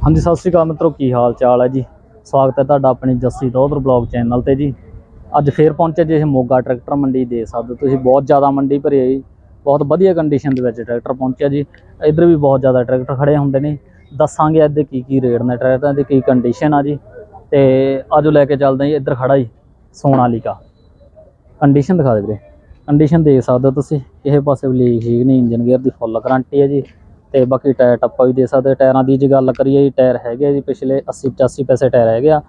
ਹਾਂਜੀ, ਸਤਿ ਸ਼੍ਰੀ ਅਕਾਲ ਮਿੱਤਰੋ, ਕੀ ਹਾਲ ਚਾਲ ਹੈ ਜੀ? ਸਵਾਗਤ ਹੈ ਤੁਹਾਡਾ ਆਪਣੀ ਜੱਸੀ ਦੋਦਰ ਬਲੌਗ ਚੈਨਲ ਤੇ ਜੀ। ਅੱਜ ਫੇਰ ਪਹੁੰਚੇ ਜੀ ਇਹ ਮੋਗਾ ਟਰੈਕਟਰ ਮੰਡੀ ਦੇ ਸਕਦੇ ਹੋ ਤੁਸੀਂ ਬਹੁਤ ਜ਼ਿਆਦਾ ਮੰਡੀ ਭਰੀ ਹੈ ਜੀ। ਬਹੁਤ ਵਧੀਆ ਕੰਡੀਸ਼ਨ ਦੇ ਵਿੱਚ ਟਰੈਕਟਰ ਪਹੁੰਚਿਆ ਜੀ। ਇੱਧਰ ਵੀ ਬਹੁਤ ਜ਼ਿਆਦਾ ਟਰੈਕਟਰ ਖੜੇ ਹੁੰਦੇ ਨੇ। ਦੱਸਾਂਗੇ ਅੱਜ ਦੇ ਕੀ ਕੀ ਰੇਟ ਨੇ ਟਰੈਕਟਰਾਂ ਦੀ, ਕੀ ਕੰਡੀਸ਼ਨ ਆ ਜੀ। ਤੇ ਆਜੋ ਲੈ ਕੇ ਚੱਲਦੇ ਜੀ, ਇੱਧਰ ਖੜਾ ਜੀ, ਸੋਨਾਲੀਕਾ। ਕੰਡੀਸ਼ਨ ਦਿਖਾ ਦੇ ਵੀਰੇ। ਕੰਡੀਸ਼ਨ ਦੇਖ ਸਕਦੇ ਹੋ ਤੁਸੀਂ। ਕਿਸੇ ਪਾਸੇ ਵੀ ਲੀਕ ਠੀਕ ਨਹੀਂ ਇੰਜਨ ਗੇਅਰ ਦੀ ਫੁੱਲ ਗਾਰੰਟੀ ਹੈ ਜੀ। ਤੇ ਬਾਕੀ ਟਾਇਰ ਟੱਪਾ ਵੀ ਦੇ ਸਕਦੇ, ਟਾਇਰਾਂ ਦੀ ਜੇ ਗੱਲ ਕਰੀਏ, ਜੀ ਟਾਇਰ ਹੈਗੇ ਆ ਜੀ ਪਿਛਲੇ 80 85 ਪੈਸੇ ਟਾਇਰ ਹੈਗੇ ਆ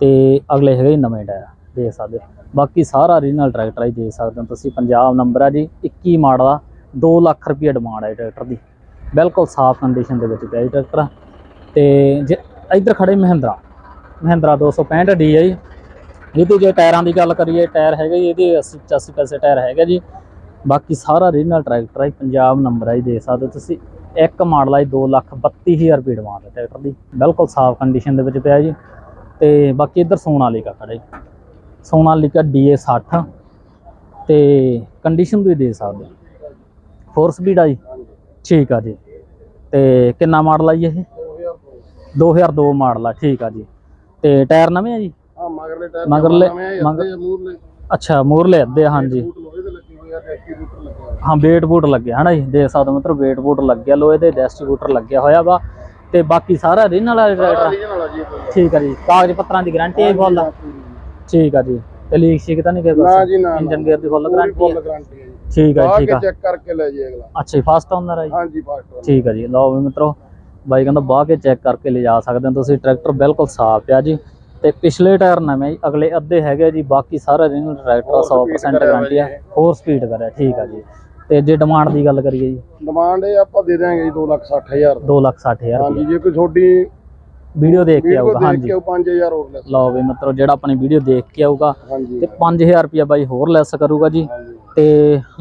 ਤੇ ਅਗਲੇ ਹੈਗੇ ਜੀ ਨਵੇਂ ਟਾਇਰ, ਦੇ ਸਕਦੇ। ਬਾਕੀ ਸਾਰਾ ਓਰੀਜਨਲ ਟਰੈਕਟਰ ਹੀ ਦੇ ਸਕਦੇ ਹੋ ਤੁਸੀਂ। ਪੰਜਾਬ ਨੰਬਰ ਆ ਜੀ 21 ਮਾਡਲ ਆ 2 ਲੱਖ ਰੁਪਏ ਡਿਮਾਂਡ ਹੈ ਟਰੈਕਟਰ ਦੀ। ਬਿਲਕੁਲ ਸਾਫ਼ ਕੰਡੀਸ਼ਨ ਦੇ ਵਿੱਚ ਪਿਆ ਜੀ ਟਰੈਕਟਰ ਤੇ ਜੇ ਇੱਧਰ ਖੜੇ ਮਹਿੰਦਰਾ ਮਹਿੰਦਰਾ 265 ਡੀ ਹੈ ਜੀ। ਇਹਦੇ ਜੇ ਟਾਇਰਾਂ ਦੀ ਗੱਲ ਕਰੀਏ, ਟਾਇਰ ਹੈਗੇ ਜੀ, ਇਹਦੇ 80 85 ਪੈਸੇ ਟਾਇਰ ਹੈਗਾ ਜੀ। ਬਾਕੀ ਸਾਰਾ ਓਰੀਜਨਲ ਟਰੈਕਟਰ ਹੈ ਪੰਜਾਬ ਨੰਬਰ ਹੈ ਜੀ, ਦੇ ਸਕਦੇ ਹੋ ਤੁਸੀਂ। ਇੱਕ ਮਾਡਲ ਹੈ 2 ਲੱਖ 32000 ਰੁਪਏ ਡਿਮਾਂਡ ਹੈ ਟਰੈਕਟਰ ਦੀ। ਬਿਲਕੁਲ ਸਾਫ਼ ਕੰਡੀਸ਼ਨ ਦੇ ਵਿੱਚ ਪਿਆ ਜੀ। ਤੇ ਬਾਕੀ ਇੱਧਰ ਸੋਨਾਲੀਕਾ ਖੜਾ ਜੀ। ਸੋਨਾਲੀਕਾ DA 60 ਤੇ ਕੰਡੀਸ਼ਨ ਤੁਸੀਂ ਦੇ ਸਕਦੇ ਹੋ। 4 ਸਪੀਡ ਆ ਜੀ। ਠੀਕ ਆ ਜੀ। ਤੇ ਕਿੰਨਾ ਮਾਡਲ ਆ ਜੀ ਇਹ? 2002 ਮਾਡਲ ਆ ਠੀਕ ਆ ਜੀ। ਤੇ ਟਾਇਰ ਨਵੇਂ ਆ ਜੀ? ਆ ਮਗਰਲੇ ਟਾਇਰ ਮਗਰਲੇ- ਮਗਰ ਮਗਰ- ਮੂਰਲੇ ਅੱਛਾ ਮੂਰਲੇ ਅੱਧੇ ਆ, ਹਾਂਜੀ। ਡਿਸਟ੍ਰੀਬਿਊਟਰ ਹਾਂ ਵੇਟ ਬੂਟ ਲੱਗਿਆ ਹਨਾ ਜੀ? ਦੇਖ ਸਕਦੇ ਹੋ ਮਤਲਬ ਵੇਟ ਬੂਟ ਲੱਗਿਆ ਲੋਹੇ ਦੇ ਡਿਸਟ੍ਰੀਬਿਊਟਰ ਲੱਗਿਆ ਹੋਇਆ ਵਾ। ਤੇ ਬਾਕੀ ਸਾਰਾ ਰੀਨਲ ਵਾਲਾ ਟਰੈਕਟਰ ਜੀ। ਠੀਕ ਆ ਜੀ ਕਾਗਜ਼ ਪੱਤਰਾਂ ਦੀ ਗਾਰੰਟੀ ਹੈ ਫੁੱਲ ਠੀਕ ਆ ਜੀ। ਤੇ ਲੀਕ ਸ਼ੀਕ ਤਾਂ ਨਹੀਂ ਨਾ ਜੀ ਨਾ ਇੰਜਨ ਗੇਅਰ ਦੀ ਫੁੱਲ ਗਾਰੰਟੀ ਹੈ ਗਾਰੰਟੀ ਹੈ ਜੀ। ਠੀਕ ਜੀ, ਠੀਕ ਆ। ਚੈੱਕ ਕਰਕੇ ਲੈ ਜੀ ਅਗਲਾ। ਅੱਛਾ ਜੀ ਫਸਟ ਓਨਰ ਆ ਜੀ? ਹਾਂਜੀ ਫਾਸਟ ਠੀਕ ਆ ਜੀ ਲਓ ਵੀ ਮਿੱਤਰੋ ਬਾਈ ਕਹਿੰਦਾ ਬਾਹ ਕੇ ਚੈੱਕ ਕਰਕੇ ਲਿਜਾ ਸਕਦੇ ਹੋ ਤੁਸੀਂ ਟਰੈਕਟਰ ਬਿਲਕੁਲ ਸਾਫ਼ ਆ ਜੀ। ਤੇ ਪਿਛਲੇ ਟਾਇਰ ਨਵੇਂ ਜੀ ਅਗਲੇ ਅੱਧੇ ਹੈਗੇ ਜੀ ਬਾਕੀ ਸਾਰਾ ਰੀਨਲ ਟਰੈਕਟਰ ਹੋਰ 100% speed ਕਰਿਆ ਗਾਰੰਟੀ ਆ ਜੀ। ਹੋਰ ਸਪੀਡ ਕਰਿਆ ਠੀਕ ਆ ਜੀ। ਤੇ ਜੇ ਡਿਮਾਂਡ ਦੀ ਗੱਲ ਕਰੀਏ ਜੀ। ਡਿਮਾਂਡ ਇਹ ਆਪਾਂ ਦੇ ਦਿਆਂਗੇ ਜੀ 260000 2 ਲੱਖ 60000 ਹਾਂਜੀ ਜੇ ਕੋਈ ਤੁਹਾਡੀ ਵੀਡੀਓ ਦੇਖ ਕੇ ਆਊਗਾ ਹਾਂਜੀ। ਕੇ 5000 ਹੋਰ ਲੈ ਲਓ ਵੀ ਮਿੱਤਰੋ ਜਿਹੜਾ ਆਪਣੀ ਵੀਡੀਓ ਦੇਖ ਕੇ ਆਊਗਾ ਤੇ 5000 ਰੁਪਇਆ ਬਾਈ ਹੋਰ ਲੈਸ ਕਰੂਗਾ ਜੀ। ਤੇ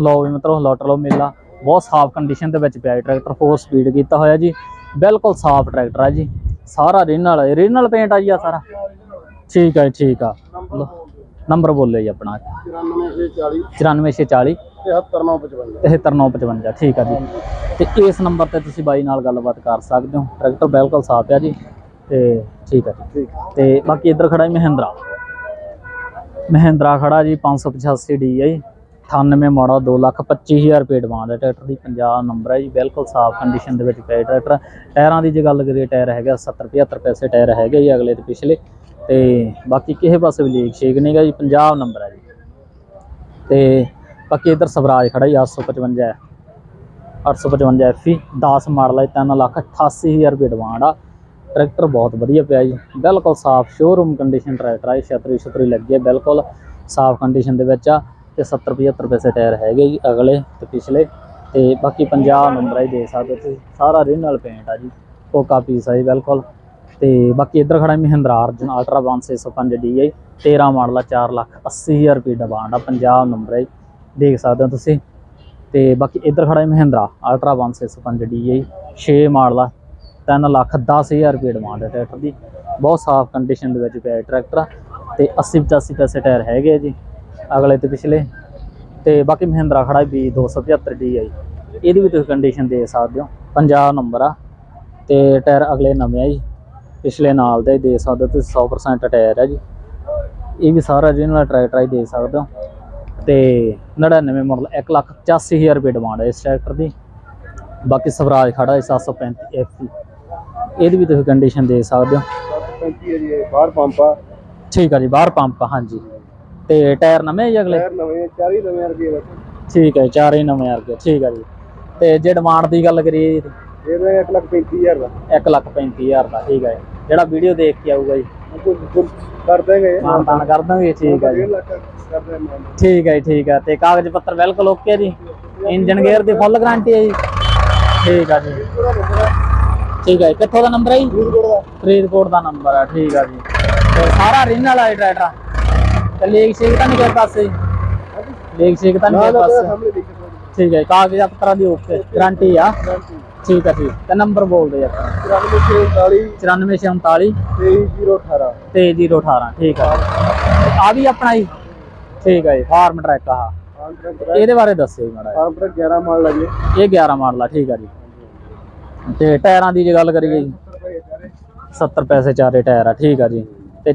ਲਓ ਵੀ ਮਿੱਤਰੋ ਲੁੱਟ ਲਓ ਮੇਲਾ। ਬਹੁਤ ਸਾਫ਼ ਕੰਡੀਸ਼ਨ ਦੇ ਵਿੱਚ ਪਿਆ ਹੈ ਟਰੈਕਟਰ 4 ਸਪੀਡ ਕੀਤਾ ਹੋਇਆ ਜੀ। ਬਿਲਕੁਲ ਸਾਫ਼ ਟਰੈਕਟਰ ਹੈ ਜੀ। ਸਾਰਾ ਰੀਨਲ ਰੀਨਲ ਪੇਂਟ ਆ ਜੀ ਆ ਸਾਰਾ। ਠੀਕ ਹੈ ਠੀਕ ਆ। ਨੰਬਰ ਬੋਲੇ ਜੀ ਆਪਣਾ। 94640 94640 73955 73955 ਠੀਕ ਆ ਜੀ। ਤੇ ਇਸ ਨੰਬਰ ਤੇ ਤੁਸੀਂ ਬਾਈ ਨਾਲ ਗੱਲਬਾਤ ਕਰ ਸਕਦੇ ਹੋ। ਟਰੈਕਟਰ ਬਿਲਕੁਲ ਸਾਫ਼ ਆ ਜੀ। ਤੇ ਠੀਕ ਆ ਜੀ। ਤੇ ਬਾਕੀ ਇੱਧਰ ਖੜਾ ਹੈ ਮਹਿੰਦਰਾ। ਮਹਿੰਦਰਾ ਖੜਾ ਜੀ 585 ਡੀ ਹੈ ਜੀ। 98 ਮਾਡਲ 225000 ਰੁਪਏ ਡਿਮਾਂਡ ਹੈ ਟਰੈਕਟਰ ਦੀ। ਪੰਜਾਬ ਨੰਬਰ ਹੈ ਜੀ ਬਿਲਕੁਲ ਸਾਫ਼ ਕੰਡੀਸ਼ਨ ਦੇ ਵਿੱਚ ਪਿਆ ਟਰੈਕਟਰ। ਟਾਇਰਾਂ ਦੀ ਜੇ ਗੱਲ ਕਰੀਏ ਟਾਇਰ ਹੈਗਾ 70 75 ਪੈਸੇ ਟਾਇਰ ਹੈਗੇ ਜੀ ਅਗਲੇ ਤੇ ਪਿਛਲੇ। ਤੇ ਬਾਕੀ ਕਿਸੇ ਪਾਸੇ ਵੀ ਲੀਕ ਸ਼ੇਕ ਨਹੀਂਗਾ ਜੀ ਪੰਜਾਬ ਨੰਬਰ ਹੈ ਜੀ। ਤੇ ਬਾਕੀ ਇੱਧਰ ਸਵਰਾਜ ਖੜਾ ਜੀ 855 ਹੈ। 855 ਐਫੀ 10 ਮਾਡਲ ਹੈ 3 ਲੱਖ 88000 ਰੁਪਏ ਡਿਮਾਂਡ ਆ। ਟਰੈਕਟਰ ਬਹੁਤ ਵਧੀਆ ਪਿਆ ਜੀ। ਬਿਲਕੁਲ ਸਾਫ਼ ਸ਼ੋਰੂਮ ਕੰਡੀਸ਼ਨ ਟਰੈਕਟਰ ਹੈ ਛਤਰੀ ਛਤਰੀ ਲੱਗੀ ਹੈ, ਬਿਲਕੁਲ ਸਾਫ਼ ਕੰਡੀਸ਼ਨ ਦੇ ਵਿੱਚ ਆ ਤੇ 70 75 ਪੈਸੇ ਟਾਇਰ ਹੈਗੇ ਜੀ ਅਗਲੇ ਤੇ ਪਿਛਲੇ। ਤੇ ਬਾਕੀ ਪੰਜਾਬ ਨੰਬਰ ਹੈ ਦੇ ਸਕਦੇ ਹੋ ਤੁਸੀਂ, ਸਾਰਾ ਰੀਨਲ ਪੇਂਟ ਆ ਜੀ। ਕੋਕਾ ਪੀਸ ਹੈ ਜੀ ਬਿਲਕੁਲ ਤੇ ਬਾਕੀ ਇੱਧਰ ਖੜਾ Mahindra Arjun ultra 1605 DI 13 model ਆ 4 ਲੱਖ 80000 ਰੁਪਏ ਡਿਮਾਂਡ ਆ ਪੰਜਾਬ ਨੰਬਰ ਹੈ ਜੀ, ਦੇਖ ਸਕਦੇ ਹੋ ਤੁਸੀਂ। ਤੇ ਬਾਕੀ ਇੱਧਰ ਖੜਾ ਹੈ ਮਹਿੰਦਰਾ ਅਲਟਰਾ 1605 DI 6 ਮਾਡਲ ਆ 3 ਲੱਖ 10000 ਰੁਪਏ ਡਿਮਾਂਡ ਹੈ ਟਰੈਕਟਰ ਦੀ। ਬਹੁਤ ਸਾਫ਼ ਕੰਡੀਸ਼ਨ ਦੇ ਵਿੱਚ ਪਿਆ ਹੈ ਟਰੈਕਟਰ ਤੇ 80 85 ਪੈਸੇ ਟਾਇਰ ਹੈਗੇ ਆ ਜੀ ਅਗਲੇ ਤੇ ਪਿਛਲੇ। ਤੇ ਬਾਕੀ ਮਹਿੰਦਰਾ ਖੜਾ ਹੈ ਵੀ 275 DI ਇਹਦੀ ਵੀ ਤੁਸੀਂ ਕੰਡੀਸ਼ਨ ਦੇ ਸਕਦੇ ਹੋ ਪੰਜਾਬ ਨੰਬਰ ਆ। ਤੇ ਟਾਇਰ ਅਗਲੇ ਨਵੇਂ ਆ ਜੀ। ਪਿਛਲੇ ਨਾਲ ਦਾ ਹੀ ਦੇ ਸਕਦੇ ਹੋ ਤੁਸੀਂ 100% ਟਾਇਰ ਹੈ ਜੀ। ਇਹ ਵੀ ਸਾਰਾ ਜਿਹਨਾਂ ਟਰੈਕਟਰ ਹੀ ਦੇ ਸਕਦੇ ਹੋ। ਤੇ 99 ਮਾਡਲ 185000 ਰੁਪਏ ਡਿਮਾਂਡ ਹੈ ਇਸ ਟਰੈਕਟਰ ਦੀ। ਬਾਕੀ ਸਵਰਾਜ ਖੜਾ ਹੈ 735 ਐਫ ਇਹਦੀ ਵੀ ਤੁਸੀਂ ਕੰਡੀਸ਼ਨ ਦੇ ਸਕਦੇ ਹੋ। 35 ਹੈ ਜੀ ਇਹ, ਬਾਹਰ ਪੰਪ ਆ ਠੀਕ ਆ ਜੀ ਬਾਹਰ ਪੰਪ ਆ, ਹਾਂਜੀ। ਤੇ ਟਾਇਰ ਨਵੇਂ ਜੀ ਅਗਲੇ? ਟਾਇਰ ਨਵੇਂ 40 ਨਵੇਂ ਰੁਪਏ ਵਿੱਚ ਠੀਕ ਹੈ ਜੀ, ਚਾਰੇ ਨਵੇਂ ਆ ਗਏ ਠੀਕ ਆ ਜੀ। ਤੇ ਜੇ ਡਿਮਾਂਡ ਦੀ ਗੱਲ ਕਰੀਏ ਜੀ। ਇਹ ਤਾਂ 1 ਲੱਖ 35000 ਦਾ। 1 ਲੱਖ 35000 ਦਾ ਠੀਕ ਹੈ। ਜਿਹੜਾ ਵੀਡੀਓ ਦੇਖ ਕੇ ਆਊਗਾ ਜੀ। ਕਰ ਦੇਗੇ ਮਾਨ ਤਾਨ ਕਰ ਦਾਂਗੇ ਠੀਕ ਹੈ ਜੀ। 1 ਲੱਖ ਕਰ ਦੇ ਮਾਨ। ਠੀਕ ਹੈ ਜੀ, ਠੀਕ ਹੈ ਤੇ ਕਾਗਜ਼ ਪੱਤਰ ਬਿਲਕੁਲ ਓਕੇ ਜੀ। ਇੰਜਨ ਗੇਅਰ ਦੀ ਫੁੱਲ ਗਾਰੰਟੀ ਹੈ ਜੀ। ਠੀਕ ਆ ਜੀ। ਹੈ ਠੀਕ ਹੈ ਜੀ। ਕਿੱਥੋਂ ਦਾ ਨੰਬਰ ਹੈ ਜੀ? ਫਰੀਦਕੋਟ ਦਾ। ਨੰਬਰ ਹੈ ਠੀਕ ਆ ਜੀ। ਤੇ ਸਾਰਾ ਰੀਨਲ ਹੈ ਟਰੈਕਟਰ ਤੇ ਲੇਗ ਸ਼ੇਕ ਤਾਂ ਨਹੀਂ ਕਿਸੇ ਪਾਸੇ ਲੇਗ ਸ਼ੇਕ ਤਾਂ ਨਹੀਂ ਕਿਸੇ ਪਾਸੇ। ਠੀਕ ਹੈ ਜੀ, ਕਾਗਜ਼ ਪੱਤਰਾਂ ਦੀ ਓਕੇ ਗਾਰੰਟੀ ਆ। ਠੀਕ ਹੈ ਠੀਕ ਤੇ ਨੰਬਰ ਬੋਲ ਦੇ ਆਪਾਂ 94 9439 23018 23018 ਠੀਕ ਹੈ ਆ ਵੀ ਆਪਣਾ ਜੀ ਠੀਕ ਹੈ ਜੀ ਫਾਰਮ ਟਰੈਕ ਆ ਇਹਦੇ ਬਾਰੇ ਦੱਸਿਓ ਜੀ ਮਾੜਾ ਆਂਟਰ 11 ਮਾਲ ਲੱਗੇ ਜਿਹਾ। ਇਹ 11 ਮਾਡਲ ਆ ਠੀਕ ਆ ਜੀ। ਤੇ ਟਾਇਰਾਂ ਦੀ ਜੇ ਗੱਲ ਕਰੀਏ ਜੀ। 70 ਪੈਸੇ ਚਾਰੇ ਟਾਇਰ ਆ ਠੀਕ ਆ ਜੀ। ਤੇ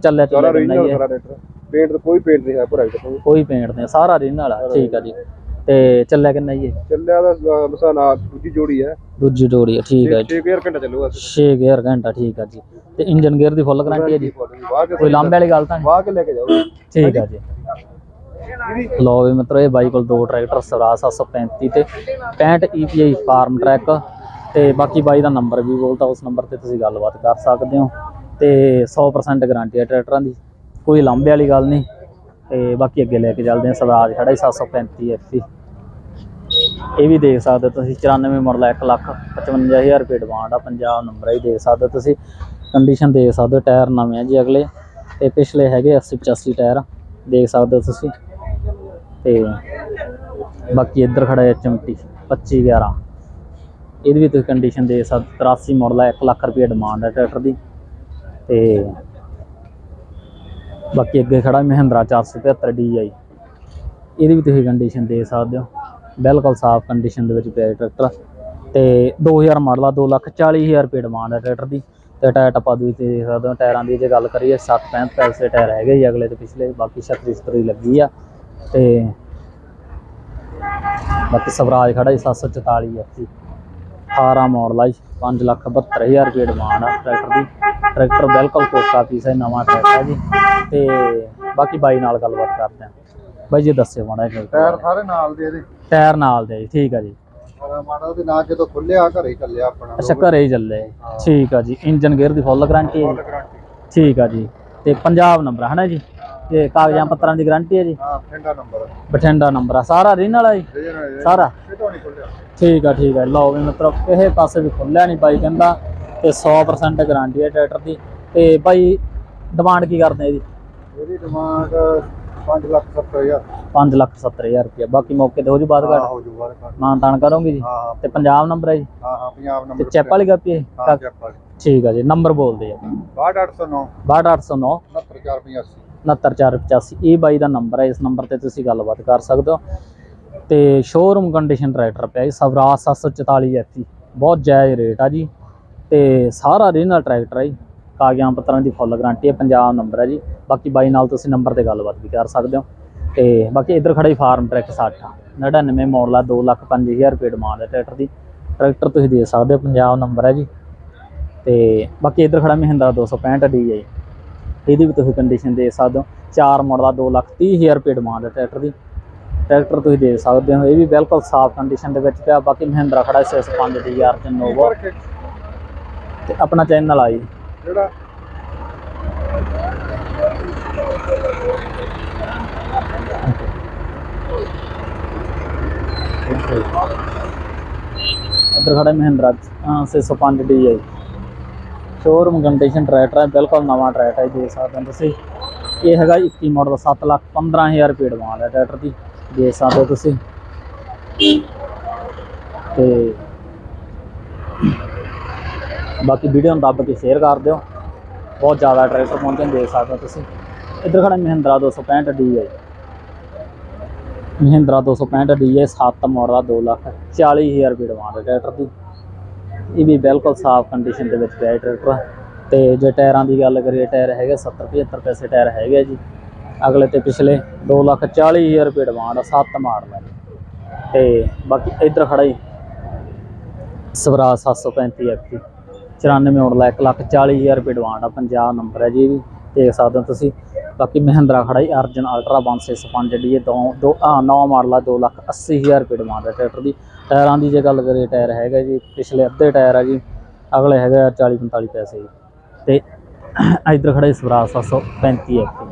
ਜੀ ਇਹ? ਸਾਰਾ ਟਰੈਕਟਰ। ਪੇਂਟ ਕੋਈ ਪੇਂਟ ਨਹੀਂ ਹੈ ਭਰਾ ਜੀ ਕੋਈ। ਪੇਂਟ ਨਹੀਂ ਸਾਰਾ ਰੀਨਲ ਆ ਠੀਕ ਆ ਜੀ। ਤੇ ਚੱਲਿਆ ਕਿੰਨਾ ਜੀ ਇਹ? ਚੱਲਿਆ ਦਾ ਮਸਾ ਨਾਲ ਦੂਜੀ ਜੋੜੀ ਹੈ। ਦੂਜੀ ਜੋੜੀ ਆ ਠੀਕ ਆ ਜੀ। 6 ਘੰਟਾ ਚੱਲੂਗਾ 6 ਗੇਅਰ ਘੰਟਾ ਠੀਕ ਆ ਜੀ। ਤੇ ਇੰਜਨ ਗੇਅਰ ਦੀ ਫੁੱਲ ਗਾਰੰਟੀ ਹੈ ਜੀ? ਵਾਹ ਕੇ ਕੋਈ ਲਾਂਬੇ ਵਾਲੀ ਗੱਲ ਤਾਂ ਨਹੀਂ? ਵਾਹ ਕੇ ਲੈ ਕੇ ਜਾਓ। ਠੀਕ ਆ ਜੀ। ਲੋ ਵੀ ਮਿੱਤਰੋ ਇਹ ਬਾਈ ਕੋਲ ਦੋ ਟਰੈਕਟਰ ਸਵਰਾਜ 735 ਤੇ 65 EPI ਫਾਰਮ ਟਰੈਕ। ਤੇ ਬਾਕੀ ਬਾਈ ਦਾ ਨੰਬਰ ਵੀ ਬੋਲਤਾ ਉਸ ਨੰਬਰ ਤੇ ਤੁਸੀਂ ਗੱਲਬਾਤ ਕਰ ਸਕਦੇ ਹੋ। ਤੇ 100% ਗਾਰੰਟੀ ਹੈ ਟਰੈਕਟਰਾਂ ਦੀ। ਕੋਈ ਲਾਂਬੇ ਵਾਲੀ ਗੱਲ ਨਹੀਂ। ਤੇ ਬਾਕੀ ਅੱਗੇ ਲੈ ਕੇ ਚੱਲਦੇ ਹਾਂ। ਸਵਰਾਜ ਖੜਾ ਹੀ 735 FE ਇਹ ਵੀ ਦੇਖ ਸਕਦੇ ਹੋ ਤੁਸੀਂ 94 ਮਾਡਲ 1 ਲੱਖ 55000 ਰੁਪਏ ਡਿਮਾਂਡ ਆ, ਪੰਜਾਬ ਨੰਬਰ ਹੈ ਦੇਖ ਸਕਦੇ ਹੋ ਤੁਸੀਂ। ਕੰਡੀਸ਼ਨ ਦੇਖ ਸਕਦੇ ਹੋ ਟਾਇਰ ਨਵੇਂ ਆ ਜੀ ਅਗਲੇ। ਤੇ ਪਿਛਲੇ ਹੈਗੇ 80 85 ਟਾਇਰ ਦੇਖ ਸਕਦੇ ਹੋ ਤੁਸੀਂ। ਤੇ ਬਾਕੀ ਇੱਧਰ ਖੜਾ ਹੈ ਚਮਟੀ 25 11 ਇਹਦੀ ਵੀ ਤੁਸੀਂ ਕੰਡੀਸ਼ਨ ਦੇਖ ਸਕਦੇ 83 ਮਾਡਲ ਹੈ 1 ਲੱਖ ਰੁਪਏ ਡਿਮਾਂਡ ਹੈ ਟਰੈਕਟਰ ਦੀ। ਤੇ ਬਾਕੀ ਅੱਗੇ ਖੜਾ ਮਹਿੰਦਰਾ 475 DI ਇਹਦੀ ਵੀ ਤੁਸੀਂ ਕੰਡੀਸ਼ਨ ਦੇ ਸਕਦੇ ਹੋ। ਬਿਲਕੁਲ ਸਾਫ਼ ਕੰਡੀਸ਼ਨ ਦੇ ਵਿੱਚ ਪਿਆ ਹੈ ਟਰੈਕਟਰ ਤੇ 2000 ਮਾਡਲ ਆ 2 ਲੱਖ 40 ਹਜ਼ਾਰ ਰੁਪਏ ਡਿਮਾਂਡ ਹੈ ਟਰੈਕਟਰ ਦੀ। ਤੇ ਟਾਇਰ ਟੱਪਾ ਦੂਜੀ ਤੇ ਦੇਖ ਸਕਦੇ ਹੋ ਟਾਇਰਾਂ ਦੀ ਜੇ ਗੱਲ ਕਰੀਏ 60 65 ਪੈਸੇ ਟਾਇਰ ਹੈਗੇ ਜੀ ਅਗਲੇ ਤੇ ਪਿਛਲੇ, ਬਾਕੀ 36 ਸਤਰੀ ਲੱਗੀ ਆ। ਤੇ ਬਾਕੀ ਸਵਰਾਜ ਖੜਾ ਜੀ 744 ਐਫਸੀ 18 ਮਾਡਲ ਆ ਜੀ 5 ਲੱਖ 72 ਹਜ਼ਾਰ ਰੁਪਏ ਡਿਮਾਂਡ ਆ ਟਰੈਕਟਰ ਦੀ। ਟਰੈਕਟਰ ਬਿਲਕੁਲ ਕੋਕਾ ਪੀਸ ਹੈ ਨਵਾਂ ਟਰੈਕਟਰ ਹੈ ਜੀ। ਤੇ ਬਾਕੀ ਬਾਈ ਨਾਲ ਗੱਲਬਾਤ ਕਰਦੇ ਆ। ਬਾਈ ਜੀ ਦੱਸਿਓ ਮਾੜਾ ਜਿਹਾ ਟਾਇਰ ਸਾਰੇ ਨਾਲ ਦੇ ਇਹਦੇ ਟਾਇਰ ਨਾਲ ਦੇ ਜੀ ਠੀਕ ਆ ਜੀ। ਮਾੜਾ ਦੇ ਨਾਲ ਜਦੋਂ ਖੁੱਲਿਆ ਘਰੇ ਹੀ ਕੱਲਿਆ ਆਪਣਾ। ਅੱਛਾ ਘਰੇ ਹੀ ਚੱਲੇ। ਠੀਕ ਆ ਜੀ ਇੰਜਨ ਗੇਅਰ ਦੀ ਫੁੱਲ ਗਾਰੰਟੀ ਹੈ ਠੀਕ ਆ ਜੀ। ਤੇ ਪੰਜਾਬ ਨੰਬਰ ਹੈ ਨਾ ਜੀ? ਤੇ ਕਾਗਜ਼ਾਂ ਪੱਤਰਾਂ ਦੀ ਗਾਰੰਟੀ ਹੈ ਜੀ? ਹਾਂ ਠੰਡਾ ਨੰਬਰ। ਬਠਿੰਡਾ ਨੰਬਰ ਆ। ਸਾਰਾ ਰੀਨਲ ਆ ਜੀ ਸਾਰਾ? ਠੀਕ ਆ ਠੀਕ ਆ। ਲਓ ਵੀ ਮਤਲਬ ਕਿਸੇ ਪਾਸੇ ਵੀ ਖੁੱਲਿਆ ਨਹੀਂ ਬਾਈ ਕਹਿੰਦਾ ਤੇ 100% ਗਾਰੰਟੀ ਹੈ ਟਰੈਕਟਰ ਦੀ। ਤੇ ਬਾਈ ਡਿਮਾਂਡ ਕੀ ਕਰਦੇ ਇਹਦੀ? ਇਹਦੀ ਡਿਮਾਂਡ 5 ਲੱਖ 70 ਹਜ਼ਾਰ। 5 ਲੱਖ 70 ਹਜ਼ਾਰ ਰੁਪਏ ਬਾਕੀ ਮੌਕੇ ਤੇ ਹੋ ਜੂ ਹਾਂ ਘੱਟ? ਹੋ ਜੂਗਾ ਇਹਦਾ। ਮਾਨ ਤਾਨ ਕਰੋਗੇ ਜੀ? ਤੇ ਪੰਜਾਬ ਨੰਬਰ ਹੈ ਜੀ? ਹਾਂ ਹਾਂ ਪੰਜਾਬ ਤੇ ਨੰਬਰ ਚੈਪ ਵਾਲੀ ਕਾਪੀ ਹੈ? ਹਾਂ ਚੈਪ ਵਾਲੀ। ਠੀਕ ਆ ਜੀ ਨੰਬਰ ਬੋਲਦੇ ਆ। 6809 62809 69485 69485 ਇਹ ਬਾਈ ਦਾ ਨੰਬਰ ਹੈ, ਇਸ ਨੰਬਰ ਤੇ ਤੁਸੀਂ ਗੱਲਬਾਤ ਕਰ ਸਕਦੇ ਹੋ। ਤੇ ਸ਼ੋਰੂਮ ਕੰਡੀਸ਼ਨ ਟਰੈਕਟਰ ਪਿਆ ਜੀ, ਸਵਰਾਜ 744 ਐਫੀ ਬਹੁਤ ਜਾਇਜ਼ ਰੇਟ ਆ ਜੀ। ਤੇ ਸਾਰਾ ਰੀਨਲ ਟਰੈਕਟਰ ਹੈ ਜੀ। ਕਾਗਜ਼ਾਂ ਪੱਤਰਾਂ ਦੀ ਫੁੱਲ ਗਾਰੰਟੀ ਹੈ, ਪੰਜਾਬ ਨੰਬਰ ਹੈ ਜੀ। ਬਾਕੀ ਬਾਈ ਨਾਲ ਤੁਸੀਂ ਨੰਬਰ ਤੇ ਗੱਲਬਾਤ ਵੀ ਕਰ ਸਕਦੇ ਹੋ। ਤੇ ਬਾਕੀ ਇੱਧਰ ਖੜਾ ਹੀ ਫਾਰਮ ਟਰੈਕ 60 99 ਮਾਡਲ ਆ 2 ਲੱਖ 5000 ਰੁਪਏ ਡਿਮਾਂਡ ਹੈ ਟਰੈਕਟਰ ਦੀ। ਟਰੈਕਟਰ ਤੁਸੀਂ ਦੇ ਸਕਦੇ ਹੋ, ਪੰਜਾਬ ਨੰਬਰ ਹੈ ਜੀ। ਤੇ ਬਾਕੀ ਇੱਧਰ ਖੜਾ ਮਹਿੰਦਰਾ 265 ਡੀ ਹੈ ਜੀ। ਇਹਦੀ ਵੀ ਤੁਸੀਂ ਕੰਡੀਸ਼ਨ ਦੇ ਸਕਦੇ ਹੋ। ਚਾਰ ਮਾਡਲ ਦਾ 2 ਲੱਖ 30 ਹਜ਼ਾਰ ਰੁਪਏ ਡਿਮਾਂਡ ਹੈ ਟਰੈਕਟਰ ਦੀ। ਟਰੈਕਟਰ ਤੁਸੀਂ ਦੇ ਸਕਦੇ ਹੋ ਇਹ ਵੀ ਬਿਲਕੁਲ ਸਾਫ਼ ਕੰਡੀਸ਼ਨ ਦੇ ਵਿੱਚ ਪਿਆ। ਬਾਕੀ ਮਹਿੰਦਰਾ ਖੜਾ 605 ਡੀ ਆਰ ਨੋਵਾ ਤੇ ਆਪਣਾ ਚੈਨਲ ਆ ਜੀ। ਜਿਹੜਾ ਇੱਧਰ ਖੜਾ ਮਹਿੰਦਰਾ 605 ਡੀ ਹੈ ਸ਼ੋਰੂਮ ਕੰਡੀਸ਼ਨ ਟਰੈਕਟਰ ਹੈ ਬਿਲਕੁਲ ਨਵਾਂ ਟਰੈਕਟਰ ਹੈ ਦੇਖ ਸਕਦੇ ਹੋ ਤੁਸੀਂ ਇਹ ਹੈਗਾ 21 ਮਾਡਲ 7 ਲੱਖ 15000 ਰੁਪਏ ਡਿਮਾਂਡ ਹੈ ਟਰੈਕਟਰ ਦੀ ਦੇਖ ਸਕਦੇ ਹੋ ਤੁਸੀਂ ਤੇ ਬਾਕੀ ਵੀਡੀਓ ਨੂੰ ਦੱਬ ਕੇ ਸ਼ੇਅਰ ਕਰ ਦਿਓ ਬਹੁਤ ਜ਼ਿਆਦਾ ਟਰੈਕਟਰ ਪਹੁੰਚੇ ਨੇ ਦੇਖ ਸਕਦੇ ਹੋ ਤੁਸੀਂ ਇੱਧਰ ਖੜਾ ਮਹਿੰਦਰਾ 265 ਡੀ ਹੈ ਮਹਿੰਦਰਾ 265 ਡੀ ਹੈ 7 ਮਾਡਲ ਦਾ 2 ਲੱਖ 40000 ਰੁਪਏ ਡਿਮਾਂਡ ਹੈ ਟਰੈਕਟਰ ਦੀ ਇਹ ਵੀ ਬਿਲਕੁਲ ਸਾਫ਼ ਕੰਡੀਸ਼ਨ ਦੇ ਵਿੱਚ ਪਿਆ ਟਰੈਕਟਰ ਤੇ ਜੇ ਟਾਇਰਾਂ ਦੀ ਗੱਲ ਕਰੀਏ, ਟਾਇਰ ਹੈਗੇ 70 75 ਪੈਸੇ ਟਾਇਰ ਹੈਗੇ ਜੀ। ਅਗਲੇ ਤੇ ਪਿਛਲੇ 2 ਲੱਖ 40000 ਰੁਪਏ ਡਿਮਾਂਡ ਆ 7 ਮਾਡਲ ਹੈ ਤੇ ਬਾਕੀ ਇੱਧਰ ਖੜਾ ਹੀ ਸਵਰਾਜ 735 ਐਫਟੀ 94 ਮਾਡਲ 1 ਲੱਖ 40000 ਰੁਪਏ ਡਿਮਾਂਡ ਆ ਪੰਜਾਬ ਨੰਬਰ ਹੈ ਜੀ ਇਹ ਵੀ, ਦੇਖ ਸਕਦੇ ਹੋ ਤੁਸੀਂ। ਬਾਕੀ ਮਹਿੰਦਰਾ ਖੜਾ ਹੀ ਅਰਜਨ ਅਲਟਰਾ 165 ਡੀ ਦੋ ਦੋ, ਆ 9 ਮਾਡਲ ਆ 2 ਲੱਖ 80000 ਰੁਪਏ ਡਿਮਾਂਡ ਹੈ ਟਰੈਕਟਰ ਦੀ। ਟਾਇਰਾਂ ਦੀ ਜੇ ਗੱਲ ਕਰੀਏ, ਟਾਇਰ ਹੈਗਾ ਜੀ, ਪਿਛਲੇ ਅੱਧੇ ਟਾਇਰ ਆ ਜੀ, ਅਗਲੇ ਹੈਗਾ 40 45 ਪੈਸੇ ਜੀ। ਤੇ ਇਧਰ ਖੜਾ ਹੀ ਸਵਰਾਜ 735 ਐਫਟੀ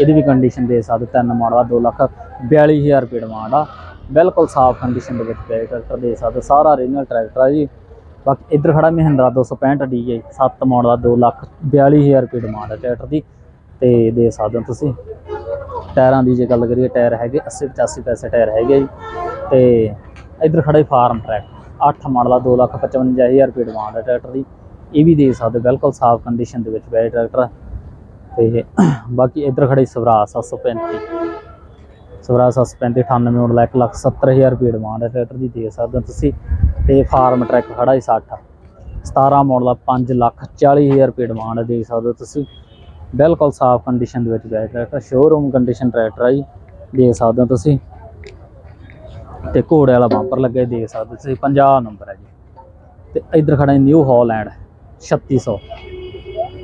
ਇਹਦੀ ਵੀ ਕੰਡੀਸ਼ਨ ਦੇ ਸਕਦੇ ਤਿੰਨ ਮਾਡਲ ਆ 2 ਲੱਖ 42000 ਰੁਪਏ ਡਿਮਾਂਡ ਆ। ਬਿਲਕੁਲ ਸਾਫ਼ ਕੰਡੀਸ਼ਨ ਦੇ ਵਿੱਚ ਪਿਆ ਟਰੈਕਟਰ ਦੇ ਸਕਦੇ ਸਾਰਾ ਰੀਜਨਲ ਟਰੈਕਟਰ ਆ ਜੀ। ਬਾਕੀ ਇੱਧਰ ਖੜਾ ਮਹਿੰਦਰਾ 265 ਡੀ ਹੈ 7 ਮਾਡਲ ਦਾ 2 ਲੱਖ 42000 ਰੁਪਏ ਡਿਮਾਂਡ ਹੈ ਟਰੈਕਟਰ ਦੀ। ਤੇ ਦੇ ਸਕਦੇ ਹੋ ਤੁਸੀਂ। ਟਾਇਰਾਂ ਦੀ ਜੇ ਗੱਲ ਕਰੀਏ ਟਾਇਰ ਹੈਗੇ 80 85 ਪੈਸੇ ਟਾਇਰ ਹੈਗੇ ਜੀ। ਤੇ ਇੱਧਰ ਖੜਾ ਹੀ ਫਾਰਮ ਟਰੈਕ 8 ਮਾਡਲ ਦਾ 2 ਲੱਖ 55000 ਰੁਪਏ ਡਿਮਾਂਡ ਹੈ ਟਰੈਕਟਰ ਦੀ। ਇਹ ਵੀ ਦੇ ਸਕਦੇ ਹੋ, ਬਿਲਕੁਲ ਸਾਫ਼ ਕੰਡੀਸ਼ਨ ਦੇ ਵਿੱਚ ਪਿਆ ਟਰੈਕਟਰ ਤੇ ਬਾਕੀ ਇੱਧਰ ਖੜਾ ਹੀ ਸਵਰਾਜ 735 ਸਵਰਾਜ 735 98 ਮਾਡਲ 1 ਲੱਖ 70000 ਰੁਪਏ ਡਿਮਾਂਡ ਹੈ ਟਰੈਕਟਰ ਦੀ ਦੇ ਸਕਦੇ ਹੋ ਤੁਸੀਂ। ਤੇ ਫਾਰਮ ਟਰੈਕ ਖੜਾ ਹੀ 60 17 ਮਾਡਲ ਦਾ 5 ਲੱਖ 40 ਹਜ਼ਾਰ ਰੁਪਏ ਡਿਮਾਂਡ ਦੇ ਸਕਦੇ ਹੋ ਤੁਸੀਂ। ਬਿਲਕੁਲ ਸਾਫ਼ ਕੰਡੀਸ਼ਨ ਦੇ ਵਿੱਚ ਪਿਆ ਟਰੈਕਟਰ ਸ਼ੋਰੂਮ ਕੰਡੀਸ਼ਨ ਟਰੈਕਟਰ ਹੈ ਜੀ, ਦੇਖ ਸਕਦੇ ਹੋ ਤੁਸੀਂ। ਤੇ ਘੋੜੇ ਵਾਲਾ ਬੰਪਰ ਲੱਗੇ ਦੇਖ ਸਕਦੇ ਹੋ ਤੁਸੀਂ 50 ਨੰਬਰ ਹੈ ਜੀ। ਤੇ ਇੱਧਰ ਖੜਾ ਨਿਊ ਹਾਲੈਂਡ 3600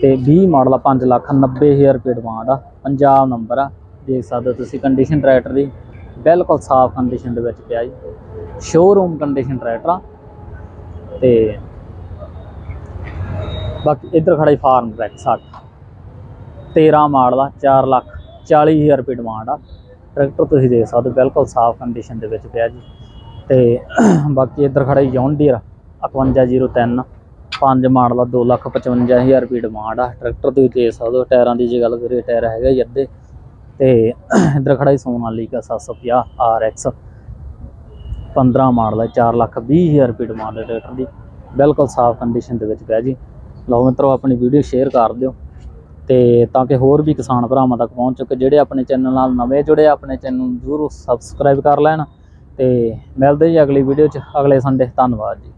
ਤੇ 20 ਮਾਡਲ ਆ 5 ਲੱਖ 90 ਹਜ਼ਾਰ ਰੁਪਏ ਡਿਮਾਂਡ ਆ 50 ਨੰਬਰ ਆ। ਦੇਖ ਸਕਦੇ ਹੋ ਤੁਸੀਂ ਕੰਡੀਸ਼ਨ ਟਰੈਕਟਰ ਦੀ, ਬਿਲਕੁਲ ਸਾਫ਼ ਕੰਡੀਸ਼ਨ ਦੇ ਵਿੱਚ ਪਿਆ ਜੀ। ਸ਼ੋਰੂਮ ਕੰਡੀਸ਼ਨ ਟਰੈਕਟਰ ਆ। ਤੇ ਬਾਕੀ ਇੱਧਰ ਖੜਾ ਹੀ ਫਾਰਮ ਟਰੈਕ 60 13 ਮਾਡਲ ਆ 4 ਲੱਖ 40 ਹਜ਼ਾਰ ਰੁਪਏ ਡਿਮਾਂਡ ਆ। ਟਰੈਕਟਰ ਤੁਸੀਂ ਦੇਖ ਸਕਦੇ ਹੋ, ਬਿਲਕੁਲ ਸਾਫ਼ ਕੰਡੀਸ਼ਨ ਦੇ ਵਿੱਚ ਪਿਆ ਜੀ। ਤੇ ਬਾਕੀ ਇੱਧਰ ਖੜਾ ਹੀ ਜੌਨ ਡੀਅਰ 5103 ਪੰਜ ਮਾਡਲ ਆ 2 ਲੱਖ 55 ਹਜ਼ਾਰ ਰੁਪਏ ਡਿਮਾਂਡ ਆ। ਟਰੈਕਟਰ ਤੁਸੀਂ ਦੇਖ ਸਕਦੇ ਹੋ, ਟਾਇਰਾਂ ਦੀ ਜੇ ਗੱਲ ਕਰੀਏ, ਟਾਇਰ ਹੈਗਾ ਜੀ ਅੱਧੇ। ਤੇ ਇੱਧਰ ਖੜਾ ਹੀ ਸੋਨਾਲੀਕਾ 750 RX 15 ਮਾਡਲ ਹੈ 4 ਲੱਖ 20 ਹਜ਼ਾਰ ਰੁਪਏ ਡਿਮਾਂਡ ਹੈ ਟਰੈਕਟਰ ਦੀ। ਬਿਲਕੁਲ ਸਾਫ਼ ਕੰਡੀਸ਼ਨ ਦੇ ਵਿੱਚ ਪਿਆ ਜੀ। ਲਓ ਮਿੱਤਰੋ, ਆਪਣੀ ਵੀਡੀਓ ਸ਼ੇਅਰ ਕਰ ਦਿਓ। ਤੇ ਤਾਂ ਕਿ ਹੋਰ ਵੀ ਕਿਸਾਨ ਭਰਾਵਾਂ ਤੱਕ ਪਹੁੰਚ ਚੁੱਕੇ ਜਿਹੜੇ ਆਪਣੇ ਚੈਨਲ ਨਾਲ ਨਵੇਂ ਜੁੜੇ, ਆਪਣੇ ਚੈਨਲ ਨੂੰ ਜ਼ਰੂਰ ਸਬਸਕ੍ਰਾਈਬ ਕਰ ਲੈਣ ਤੇ ਮਿਲਦੇ ਜੀ ਅਗਲੀ ਵੀਡੀਓ 'ਚ। ਅਗਲੇ ਸੰਡੇ ਧੰਨਵਾਦ ਜੀ।